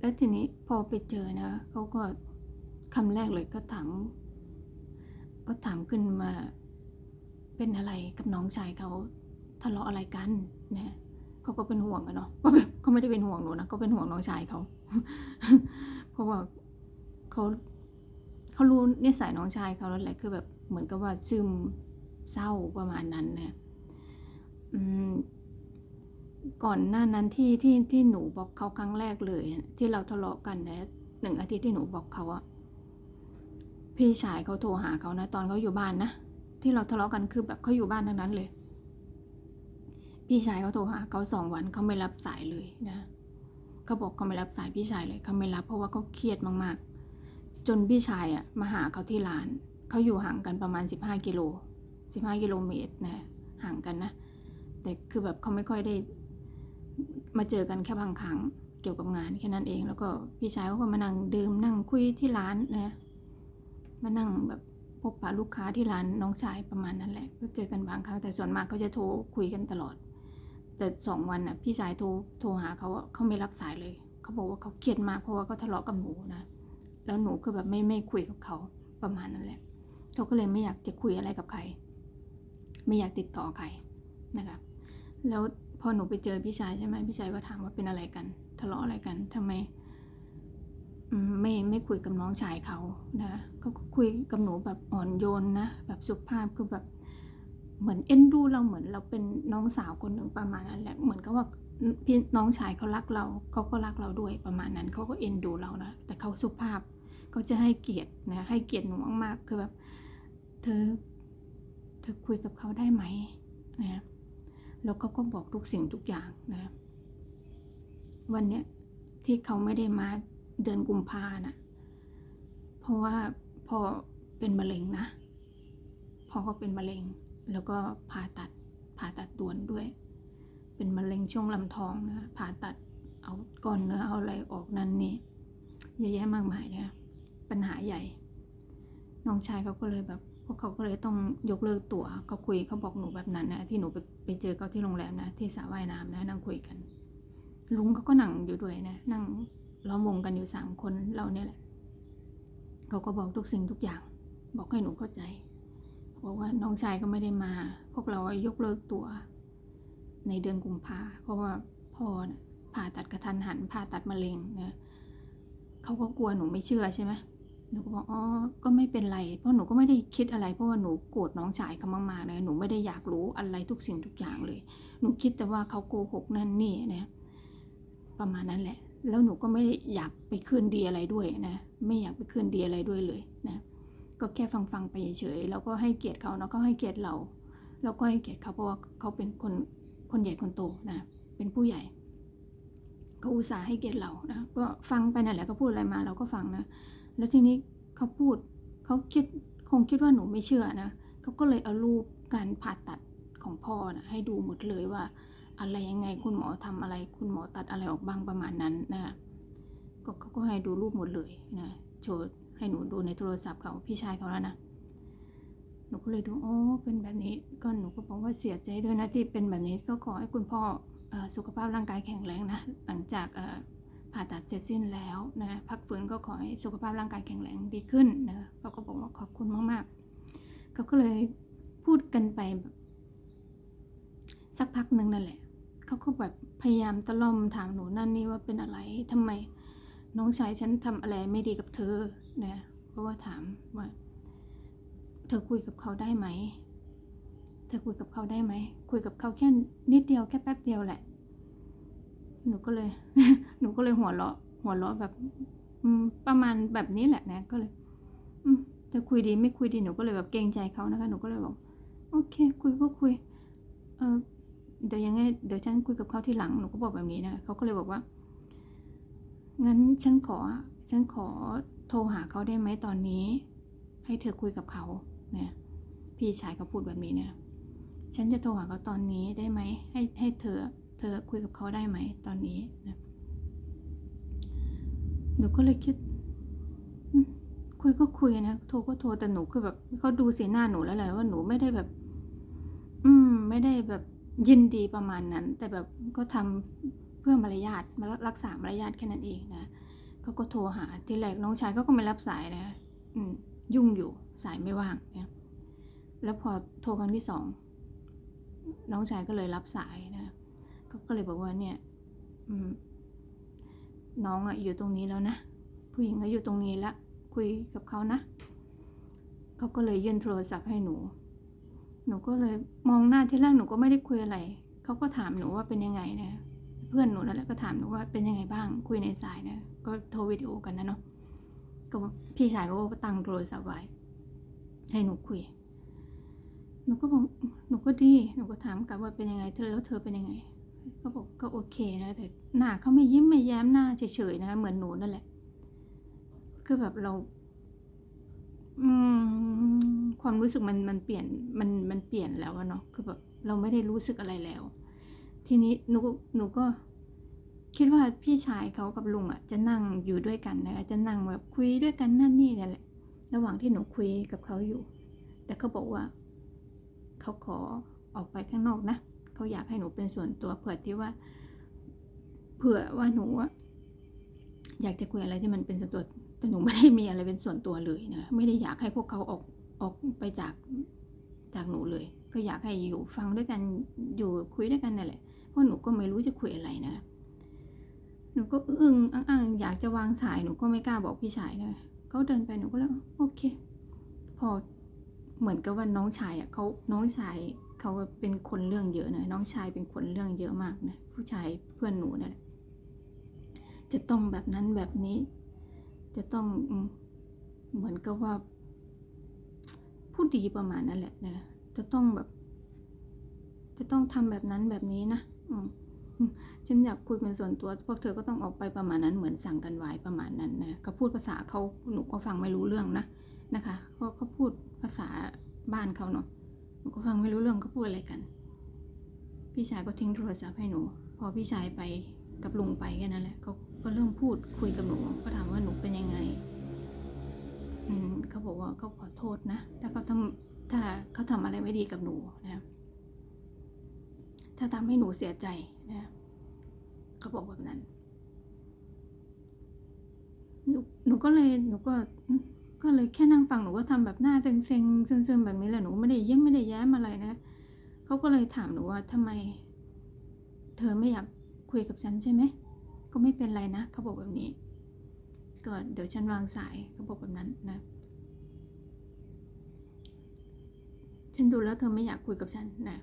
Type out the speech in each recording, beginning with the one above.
แล้วทีนี้พอไปเจอนะเขาก็คำแรกเลยก็ถาม ก็ถามขึ้นมา เป็นอะไรกับน้องชายเขาทะเลาะอะไรกันนะเขาก็เป็นห่วงอะเนาะว่าแบบเขาไม่ได้เป็นห่วงหนูนะเขาเป็นห่วงน้องชายเขาเพราะว่าเขาเขารู้นิสัยน้องชายเขาแล้วแหละคือแบบเหมือนกับว่าซึมเศร้าประมาณนั้นนะอืม ก่อนหน้านั้นที่ที่ที่หนูบอกเขาครั้งแรกเลย ที่เราทะเลาะกันนะหนึ่งอาทิตย์ที่หนูบอกเขาอะพี่ชายเขาโทรหาเขานะ ตอนเขาอยู่บ้านนะที่เราทะเลาะกันคือแบบเขาอยู่บ้านทั้งนั้นเลย พี่ชายเขาโทรหาเขาสองวันเขาไม่รับสายเลยนะเขาบอกเขาไม่รับสายพี่ชายเลยเขาไม่รับเพราะว่าเขาเครียดมากๆ จนพี่ชายอะมาหาเขาที่ร้านเขาอยู่ห่างกันประมาณ 15กิโล15กิโลเมตรนะห่างกันนะแต่คือแบบเขาไม่ค่อยได้ มาเจอกันแค่บางครั้งเกี่ยวกับงานแค่นั้นเอง แล้วก็พี่ชายเขาก็มานั่งดื่มนั่งคุยที่ร้านนะมานั่งแบบพบปะลูกค้าที่ร้านน้องชายประมาณนั้นแหละก็เจอกันบางครั้งแต่ส่วนมากเขาจะโทรคุยกันตลอด แต่สองวันน่ะพี่ชายโทรโทรหาเขาอะเขาไม่รับสายเลยเขาบอกว่าเขาเครียดมากเพราะว่าเขาทะเลาะกับหนูนะแล้วหนูคือแบบไม่ไม่คุยกับเขาประมาณนั้นแหละเขาก็เลยไม่อยากจะคุยอะไรกับใคร ไม่อยากติดต่อใครนะคะแล้ว พอหนูไปเจอพี่ชายใช่ไหมพี่ชายก็ถามว่าเป็นอะไรกัน ทะเลาะอะไรกันทำไมอืมไม่ไม่คุยกับน้องชายเขานะเขาก็คุยกับหนูแบบอ่อนโยนนะแบบสุภาพคือแบบเหมือนเอ็นดูเราเหมือนเราเป็นน้องสาวคนหนึ่งประมาณนั้นแหละเหมือนกับว่าพี่น้องชายเขารักเราเขาก็รักเราด้วยประมาณนั้นเขาก็เอ็นดูเรานะแต่เขาสุภาพเขาจะให้เกียรตินะให้เกียรติหนูมากๆคือแบบเธอเธอคุยกับเขาได้ไหมนะ แล้วเขาก็บอกทุกสิ่งทุกอย่างนะ วันเนี้ยที่เขาไม่ได้มาเดือนกุมภานะเพราะว่าพอเป็นมะเร็งนะพอเขาเป็นมะเร็ง แล้วก็ผ่าตัดผ่าตัดด่วนด้วย เป็นมะเร็งช่วงลำท้องนะผ่าตัดเอาก้อนเนื้อเอาอะไรออกนั่นนี่เยอะแยะมากมายเนี่ยปัญหาใหญ่ น้องชายเขาก็เลยแบบ พวกเขาก็เลยต้องยกเลิกตั๋วเขาคุยเขาบอกหนูแบบนั้นนะที่หนูไปไปเจอเขาที่โรงแรมนะ ที่สระว่ายน้ำนะนั่งคุยกัน ลุงเขาก็นั่งอยู่ด้วยนะ นั่งล้อมวงกันอยู่สามคนเราเนี่ยแหละเขาก็บอกทุกสิ่งทุกอย่าง บอกให้หนูเข้าใจบอกว่าน้องชายก็ไม่ได้มา พวกเรายกเลิกตั๋วในเดือนกุมภาเพราะว่าพ่อนะผ่าตัดกระทันหันผ่าตัดมะเร็งนะเขาก็กลัวหนูไม่เชื่อใช่ไหม หนูก็บอกอ๋อก็ไม่เป็นไร เพราะหนูก็ไม่ได้คิดอะไร เพราะว่าหนูโกรธน้องชายเขามากๆเลยหนูไม่ได้อยากรู้อะไรทุกสิ่งทุกอย่างเลย หนูคิดแต่ว่าเขาโกหกนั่นนี่นะประมาณนั้นแหละ แล้วหนูก็ไม่ได้อยากไปคืนดีอะไรด้วยนะ ไม่อยากไปคืนดีอะไรด้วยเลยนะก็แค่ฟังฟังๆไปเฉยๆแล้วก็ให้เกียรติเขาแล้วก็ให้เกียรติเราแล้วก็ให้เกียรติเขาเพราะว่าเขาเป็นคนคนใหญ่คนโตนะเป็นผู้ใหญ่เขาอุตส่าห์ให้เกียรติเรานะก็ฟังไปนั่นแหละเขาพูดอะไรมาเราก็ฟังนะ แล้วทีนี้เขาพูดเขาคิดคงคิดว่าหนูไม่เชื่อนะเขาก็เลยเอารูปการผ่าตัดของพ่อนะให้ดูหมดเลยว่า อะไรยังไงคุณหมอทำอะไร คุณหมอตัดอะไรออกบ้างประมาณนั้นนะก็เขาก็ให้ดูรูปหมดเลยนะโชว์ให้หนูดูในโทรศัพท์เขาพี่ชายเขาแล้วนะหนูก็เลยดูโอ๋อเป็นแบบนี้ก็หนูก็บอกว่าเสียใจด้วยนะที่เป็นแบบนี้ก็ขอให้คุณพ่ออสุขภาพร่างกายแข็งแรงนะหลังจากอ ผ่าตัดเสร็จสิ้นแล้วนะพักฟื้นก็ขอให้สุขภาพร่างกายแข็งแรงดีขึ้นนะเขาก็บอกว่าขอบคุณมากๆเขาก็เลยพูดกันไปแบบสักพักหนึ่งนั่นแหละเขาก็แบบพยายามตะล่อมถามหนูนั่นนี่ว่าเป็นอะไรทำไมน้องชายฉันทำอะไรไม่ดีกับเธอนะเพราะว่าถามว่า เธอคุยกับเขาได้ไหม เธอคุยกับเขาได้ไหม คุยกับเขาแค่นิดเดียวแค่แป๊บเดียวแหละ หนูก็เลย หนูก็เลยหัวเราะ หัวเราะแบบประมาณแบบนี้แหละนะ ก็เลยจะคุยดีไม่คุยดีหนูก็เลยแบบเกรงใจเขานะคะ หนูก็เลยบอกโอเค คุยก็คุย เออเดี๋ยวยังไง เดี๋ยวฉันคุยกับเขาทีหลังหนูก็บอกแบบนี้นะเขาก็เลยบอกว่างั้นฉันขอ ฉันขอโทรหาเขาได้ไหมตอนนี้ ให้เธอคุยกับเขาเนี่ยพี่ชายเขาพูดแบบนี้เนี่ย ฉันจะโทรหาเขาตอนนี้ได้ไหมให้ให้เธอ เธอคุยกับเขาได้ไหมตอนนี้นะหนูก็เลยคิดคุยก็คุยนะโทรก็โทรแต่หนูคือแบบเขาดูสีหน้าหนูแล้วแหละว่าหนูไม่ได้แบบ อืม ไม่ได้แบบยินดีประมาณนั้น แต่แบบก็ทำเพื่อมารยาทมารักษามารยาทแค่นั้นเองนะเขาก็โทรหาทีแรกน้องชายเขาก็ไม่รับสายนะอืม ยุ่งอยู่สายไม่ว่างเนี่ยแล้วพอโทรครั้งที่สองน้องชายก็เลยรับสายนะ เขาก็เลยบอกว่าเนี่ยอืมน้องอะอยู่ตรงนี้แล้วนะ ผู้หญิงก็อยู่ตรงนี้ล้วคุยกับเขานะ เขาก็เลยยื่นโทรศัพท์ให้หนู หนูก็เลยมองหน้าที่แรกหนูก็ไม่ได้คุยอะไร เขาก็ถามหนูว่าเป็นยังไงนะ เพื่อนหนูนั่นแหละก็ถามหนูว่าเป็นยังไงบ้าง คุยในสายนะ ก็โทรวิดีโอกันนะเนาะ ก็พี่ชายก็ตั้งโทรศัพท์ไว้ ให้หนูคุย หนูก็บอกหนูก็ดี หนูก็ถามกลับว่าเป็นยังไง เธอแล้วเธอเป็นยังไง ก็บอกก็โอเคนะแต่หน้าเขาไม่ยิ้มไม่แย้มหน้าเฉยๆนะเหมือนหนูนั่นแหละ คือแบบเราความรู้สึกมันมันเปลี่ยนมันมันเปลี่ยนแล้วเนาะคือแบบเราไม่ได้รู้สึกอะไรแล้ว ทีนี้หนูหนูก็คิดว่าพี่ชายเขากับลุงอะจะนั่งอยู่ด้วยกันนะจะนั่งแบบคุยด้วยกันนั่นนี่นี่ยแหละ ระหว่างที่หนูคุยกับเขาอยู่ แต่เขาบอกว่า เขาขอออกไปข้างนอกนะ เขาอยากให้หนูเป็นส่วนตัวเผื่อที่ว่า เผื่อว่าหนูอยากจะคุยอะไรที่มันเป็นส่วนตัว แต่หนูไม่ได้มีอะไรเป็นส่วนตัวเลยนะ ไม่ได้อยากให้พวกเขาออกออกไปจากจากหนูเลย ก็อยากให้อยู่ฟังด้วยกันอยู่คุยด้วยกันนั่นแหละ เพราะหนูก็ไม่รู้จะคุยอะไรนะ หนูก็อึ้งอ่างๆอยากจะวางสายหนูก็ไม่กล้าบอกพี่ชายนะเขาเดินไปหนูก็เลยโอเค พอเหมือนกับว่าน้องชายอะเขาน้องชาย เขาเป็นคนเรื่องเยอะนะน้องชายเป็นคนเรื่องเยอะมากนะผู้ชายเพื่อนหนูนั่นแหละจะต้องแบบนั้นแบบนี้ จะต้องเหมือนกับว่าพูดดีประมาณนั้นแหละนะจะต้องแบบ จะต้องทำแบบนั้นแบบนี้นะอืมฉันอยากคุยเป็นส่วนตัว พวกเธอก็ต้องออกไปประมาณนั้นเหมือนสั่งกันไว้ประมาณนั้นนะเขาพูดภาษาเขาหนูก็ฟังไม่รู้เรื่องนะนะคะเพราะเขาพูดภาษาบ้านเขาเนาะ หนูก็ฟังไม่รู้เรื่องเขาพูดอะไรกัน พี่ชายก็ทิ้งโทรศัพท์ให้หนู พอพี่ชายไปกับลุงไปแค่นั้นแหละเขาก็เริ่มพูดคุยกับหนูก็ถามว่าหนูเป็นยังไงอืมเขาบอกว่าเขาขอโทษนะถ้าเขาทำถ้าเขาทำอะไรไม่ดีกับหนูนะถ้าทำให้หนูเสียใจนะเขาบอกแบบนั้นหนูหนูก็เลยหนูก็ ก็เลยแค่นั่งฟังหนูก็ทำแบบหน้าเซ็งเซ็งๆซึมๆแบบนี้แหละหนูไม่ได้เยิ้มไม่ได้แย้มอะไรนะเขาก็เลยถามหนูว่าทำไม เธอไม่อยากคุยกับฉันใช่ไหมก็ไม่เป็นไรนะเขาบอกแบบนี้ ก็เดี๋ยวฉันวางสายเขาบอกแบบนั้นนะ ฉันดูแล้วเธอไม่อยากคุยกับฉันนะ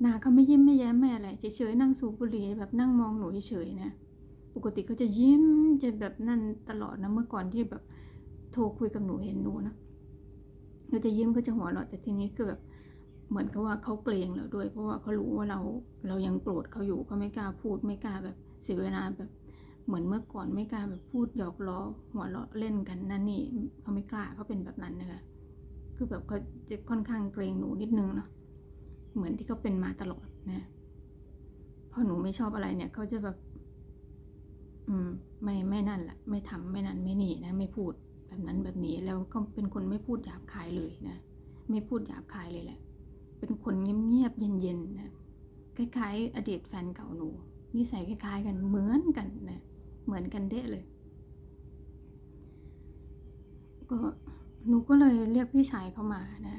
หนาเขาไม่ยิ้มไม่แย้มไม่อะไรเฉยๆนั่งสูบบุหรี่แบบนั่งมองหนูเฉยๆนะปกติเขาจะยิ้มจะแบบนั่นตลอดนะเมื่อก่อนที่แบบ โทรคุยกับหนูเห็นหนูนะเขาจะยิ้มเขาจะหัวเราะแต่ทีนี้คือแบบเหมือนกับว่าเขาเกรงเราด้วย เพราะว่าเขารู้ว่าเราเรายังโกรธเขาอยู่เขาไม่กล้าพูดไม่กล้าแบบเสียเวลาแบบเหมือนเมื่อก่อนไม่กล้าแบบพูดหยอกล้อหัวเราะเล่นกันนั่นนี่เขาไม่กล้าเขาเป็นแบบนั้นนะคะคือแบบเขาจะค่อนข้างเกรงหนูนิดนึงเนาะเหมือนที่เขาเป็นมาตลอดนะพอหนูไม่ชอบอะไรเนี่ยเขาจะแบบ อืม ไม่ไม่นั่นแหละไม่ทำไม่นั่นไม่นี่นะ ไม่พูด แบบนั้นแบบนี้แล้วก็เป็นคนไม่พูดหยาบคายเลยนะ ไม่พูดหยาบคายเลยแหละ เป็นคนเงียบๆเย็นๆนะคล้ายๆ อดีตแฟนเก่าหนูนิสัยคล้ายๆกันเหมือนกันนะเหมือนกันเด้เลย ก็หนูก็เลยเรียกพี่ชายเข้ามานะ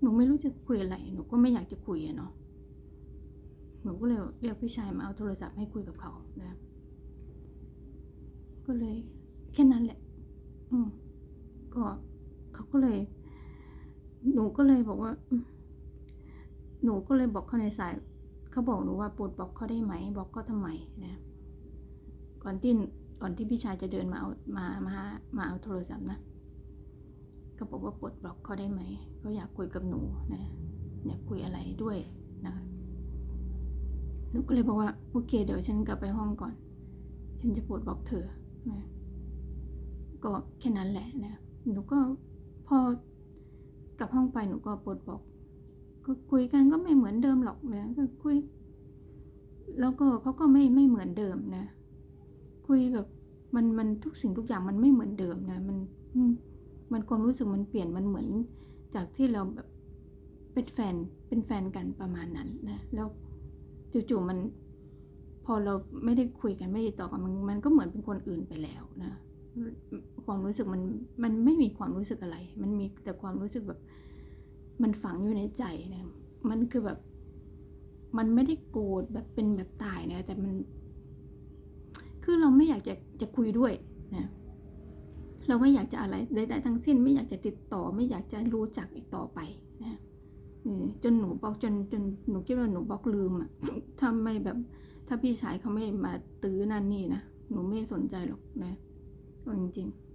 หนูไม่รู้จะคุยอะไร หนูก็ไม่อยากจะคุยอะเนาะหนูก็เลยเรียกพี่ชายมาเอาโทรศัพท์ให้คุยกับเขานะ ก็เลยแค่นั้นแหละ อืมก็เขาก็เลย หนูก็เลยบอกว่า หนูก็เลยบอกเขาในสาย เขาบอกหนูว่าปลดบล็อกเขาได้ไหมบล็อกเขาทำไมนะ ก่อนที่ก่อนที่พี่ชายจะเดินมาเอามามามาเอาโทรศัพท์นะก็บอกว่าปลดบล็อกเขาได้ไหมเขาอยากคุยกับหนูนะอยากคุยอะไรด้วยนะคะหนูก็เลยบอกว่าโอเค เดี๋ยวฉันกลับไปห้องก่อน ฉันจะปลดบล็อกเธอนะ ก็แค่นั้นแหละนะหนูก็พอกลับห้องไปหนูก็ปลดบอก ก็คุยกันก็ไม่เหมือนเดิมหรอกนะก็คุย แล้วก็เขาก็ไม่ไม่เหมือนเดิมนะ คุยแบบมันมันทุกสิ่งทุกอย่างมันไม่เหมือนเดิมนะมันมันความรู้สึกมันเปลี่ยนมันเหมือนจากที่เราแบบเป็นแฟนเป็นแฟนกันประมาณนั้นนะแล้วจู่ๆมันพพอเราไม่ได้คุยกันไม่ได้ต่อกันมันมันก็เหมือนเป็นคนอื่นไปแล้วนะ ความรู้สึกมันมันไม่มีความรู้สึกอะไร มันมีแต่ความรู้สึกแบบมันฝังอยู่ในใจนะมันคือแบบ มันไม่ได้โกรธแบบเป็นแบบตายนะแต่มัน คือเราไม่อยากจะจะคุยด้วยนะเราไม่อยากจะอะไรใดๆทั้งสิ้น ไม่อยากจะติดต่อ ไม่อยากจะรู้จักอีกต่อไปนะจนหนูบอกจนจนหนูคิดว่าหนูบล็อกลืมอะถ้าไม่แบบ ถ้าพี่ชายเขาไม่มาตื้อนั่นนี่นะหนูไม่สนใจหรอกนะ เอาจริงๆ